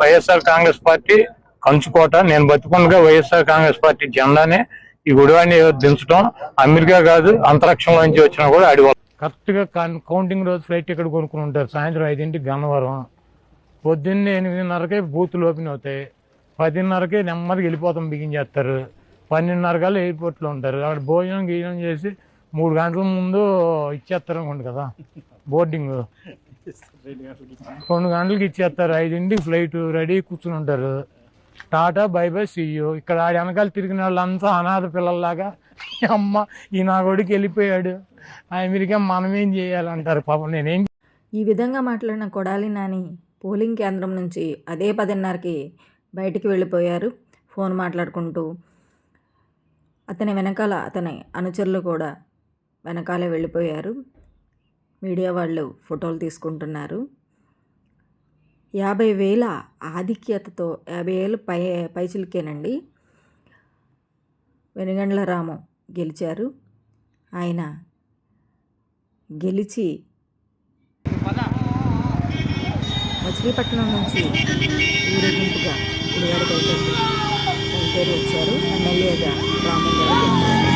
YSR Congress party కంచుకోట. నేను బతుకుండగా వైఎస్ఆర్ కాంగ్రెస్ పార్టీ జెండానే ఈ గుడివాడిని దించడం. అమెరికా కాదు అంతరిక్షంలో నుంచి వచ్చినా కూడా అడిగి కరెక్ట్గా కౌంటింగ్ రోజు ఫ్లైట్ ఇక్కడ కొనుక్కుని ఉంటారు? సాయంత్రం ఐదింటికి గన్నవరం. పొద్దున్నే ఎనిమిదిన్నరకే బూతులు ఓపెన్ అవుతాయి పదిన్నరకే నెమ్మదిగా వెళ్ళిపోతాం బిగించేస్తారు పన్నెండున్నర కల్లా ఎయిర్పోర్ట్లో ఉంటారు. అక్కడ భోజనం గీజనం చేసి మూడు గంటల ముందు ఇచ్చేస్తారు అనుకోండి కదా. బోర్డింగ్. రెండు గంటలకి ఇచ్చేస్తారు. ఐదింటికి ఫ్లైట్ రెడీ కూర్చుని ఉంటారు. టాటా బై బై సీయూ ఇక్కడ ఆడి వెనకాల తిరిగిన వాళ్ళంతా అనాథ పిల్లల్లాగా అమ్మ ఈ నా కొడుకు వెళ్ళిపోయాడు. అమెరికా మనం ఏం చేయాలంటారు పాపం. నేనేం ఈ విధంగా మాట్లాడిన కొడాలి నాని పోలింగ్ కేంద్రం నుంచి అదే పదిన్నరకి బయటికి వెళ్ళిపోయారు. ఫోన్ మాట్లాడుకుంటూ అతని వెనకాల అతని అనుచరులు కూడా వెనకాలే వెళ్ళిపోయారు. మీడియా వాళ్ళు ఫోటోలు తీసుకుంటున్నారు. యాభై వేల ఆధిక్యతతో యాభై వేలు పై పైచిలకేనండి. వెనుగండ్ల రాము గెలిచారు. ఆయన గెలిచి మచిలీపట్నం నుంచి ఊరేగింపుగా గుడివాడకి వచ్చారు. ఎమ్మెల్యేగా రాము గారు.